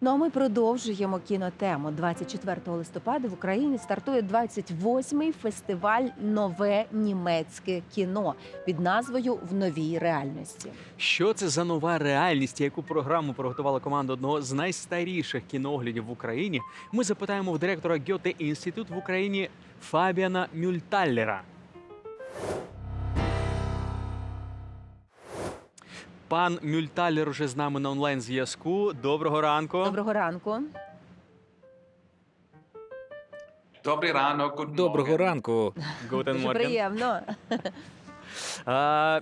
Ну а ми продовжуємо кінотему. 24 листопада в Україні стартує 28-й фестиваль Нове німецьке кіно під назвою В новій реальності. Що це за нова реальність, яку програму приготувала команда одного з найстаріших кінооглядів в Україні? Ми запитаємо в директора Гьоте інститут в Україні Фабіана Мюльталлера. Пан Мюльталлер уже з нами на онлайн зв'язку. Доброго ранку. Доброго ранку. Добрий ранок, Доброго ранку. Гутен Дуже Морген. приємно. А,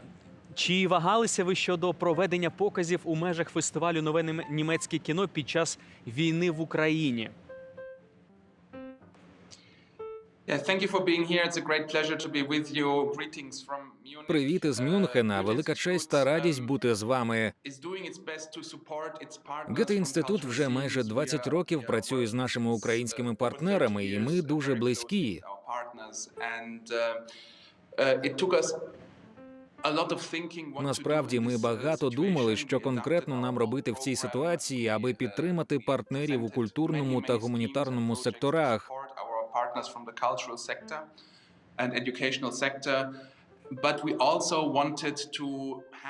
чи вагалися ви щодо проведення показів у межах фестивалю Нове німецьке кіно під час війни в Україні? Привіт із Uh, Мюнхена. Велика честь та радість um, бути з вами. Гете інститут вже майже scenes. We 20 are- років працює з нашими українськими uh, партнерами, 30 і ми uh, дуже близькі. uh, uh, Насправді ми uh, багато думали, що конкретно нам робити в цій ситуації, аби uh, підтримати партнерів у культурному та гуманітарному секторах. Partners from the cultural sector and educational sector.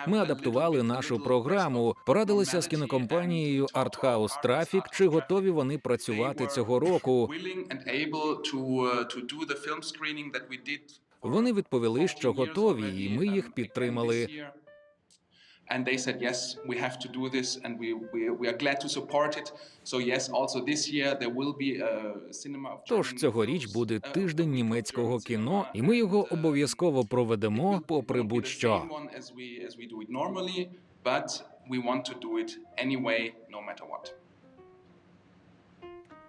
Ми адаптували нашу програму, порадилися з кінокомпанією Артхаус Трафік, чи готові вони працювати цього року. uh, Вони відповіли, що 14 years готові, і ми їх um, підтримали. And they said, yes, we have to do this, and we, we, we are glad to support it. So yes, also this year there will be a cinema of Тож цьогоріч буде uh, тиждень німецького кіно, і ми його uh, обов'язково проведемо, попри будь-що. but we want to do it anyway, no matter what.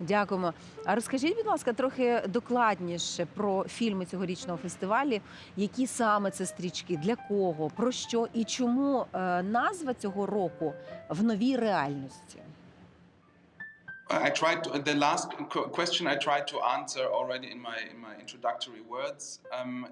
Дякуємо. А розкажіть, будь ласка, трохи докладніше про фільми цьогорічного фестивалю. Які саме це стрічки, для кого, про що і чому е, назва цього року в новій реальності? I tried to, the last question I tried to answer already in my in my introductory words. Um,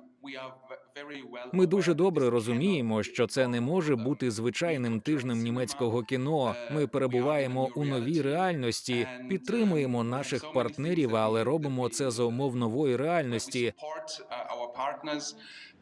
Ми дуже добре розуміємо, що це не може бути звичайним тижнем німецького кіно. Ми перебуваємо у новій реальності, підтримуємо наших партнерів, але робимо це за умов нової реальності. uh,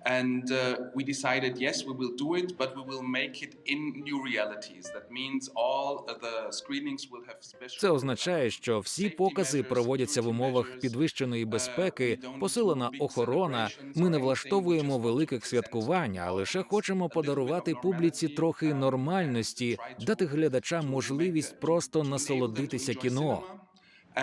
and uh, we decided yes, we will do it, but we will make it in new realities. That means all the screenings will have special. Це означає, що всі покази проводяться в умовах підвищеної безпеки, посилена охорона. Ми не влаштовуємо великих святкувань, а лише хочемо подарувати публіці трохи нормальності, дати глядачам можливість просто насолодитися кіно.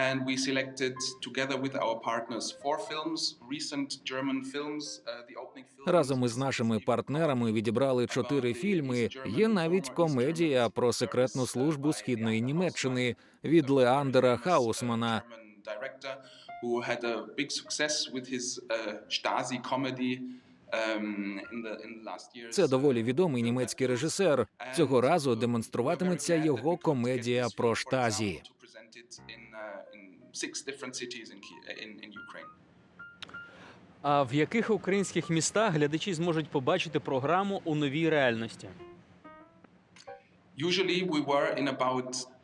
And we selected together with our partners four films, recent German films. Uh, the opening film Разом із нашими партнерами відібрали чотири фільми. Є навіть комедія про секретну службу східної Німеччини від Леандера Хаусмана. Who had a big success with his uh, Stasi comedy um, in the in the last years. Це доволі відомий німецький режисер. Цього разу демонструватиметься його комедія про штазі. Uh. А в яких українських містах глядачі зможуть побачити програму у новій реальності? Usually we were in about 12 cities.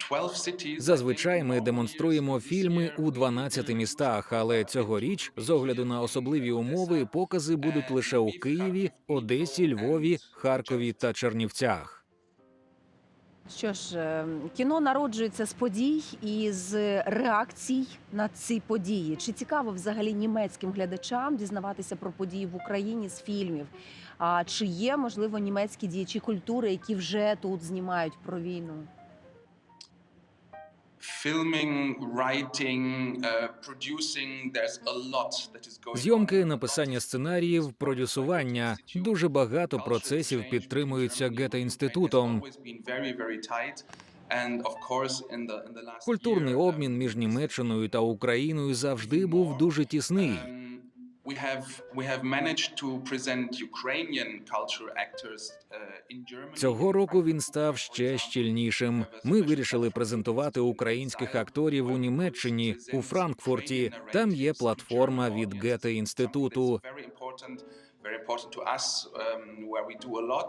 Зазвичай ми демонструємо фільми у 12 містах, але цьогоріч, з огляду на особливі умови, покази будуть лише у Києві, Одесі, Львові, Харкові та Чернівцях. Що ж, е, кіно народжується з подій і з реакцій на ці події. Чи цікаво взагалі німецьким глядачам дізнаватися про події в Україні з фільмів? А чи є можливо німецькі діячі культури, які вже тут знімають про війну? Зйомки, on. написання сценаріїв, продюсування дуже багато процесів підтримуються гета інститутом. Культурний обмін між Німеччиною та Україною завжди був дуже тісний. We have we have managed to present Ukrainian culture actors uh, in Germany. Цього року він став ще щільнішим. Ми вирішили презентувати українських акторів у Німеччині у Франкфурті. Там є платформа від Гете інституту. Very important to us, um, where we do a lot.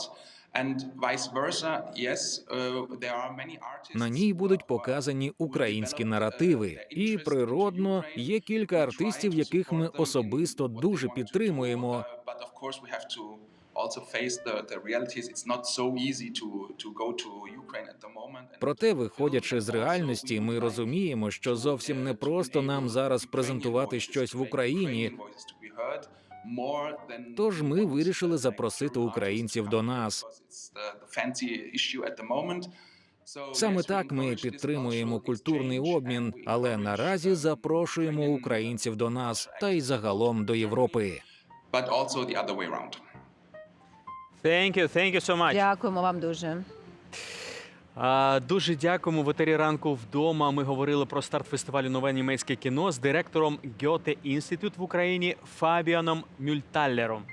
And vice versa, yes, uh, there are many artists. На ній будуть показані українські uh, наративи, і природно є кілька артистів, яких ми особисто дуже підтримуємо. uh, also face the, the realities. It's not so easy to, to go to Ukraine at the moment. And Проте, виходячи з реальності, ми розуміємо, що зовсім uh, не просто нам зараз презентувати щось в Україні. Тож ми вирішили uh, запросити українців до нас. Саме так ми підтримуємо культурний обмін, але наразі um, запрошуємо uh, українців до нас та й загалом до Європи. Дякуємо вам дуже. Дуже дякуємо в етері ранку вдома. Ми говорили про старт фестивалю Нове німецьке кіно з директором Гьоте Інститут в Україні Фабіаном Мюльталлером.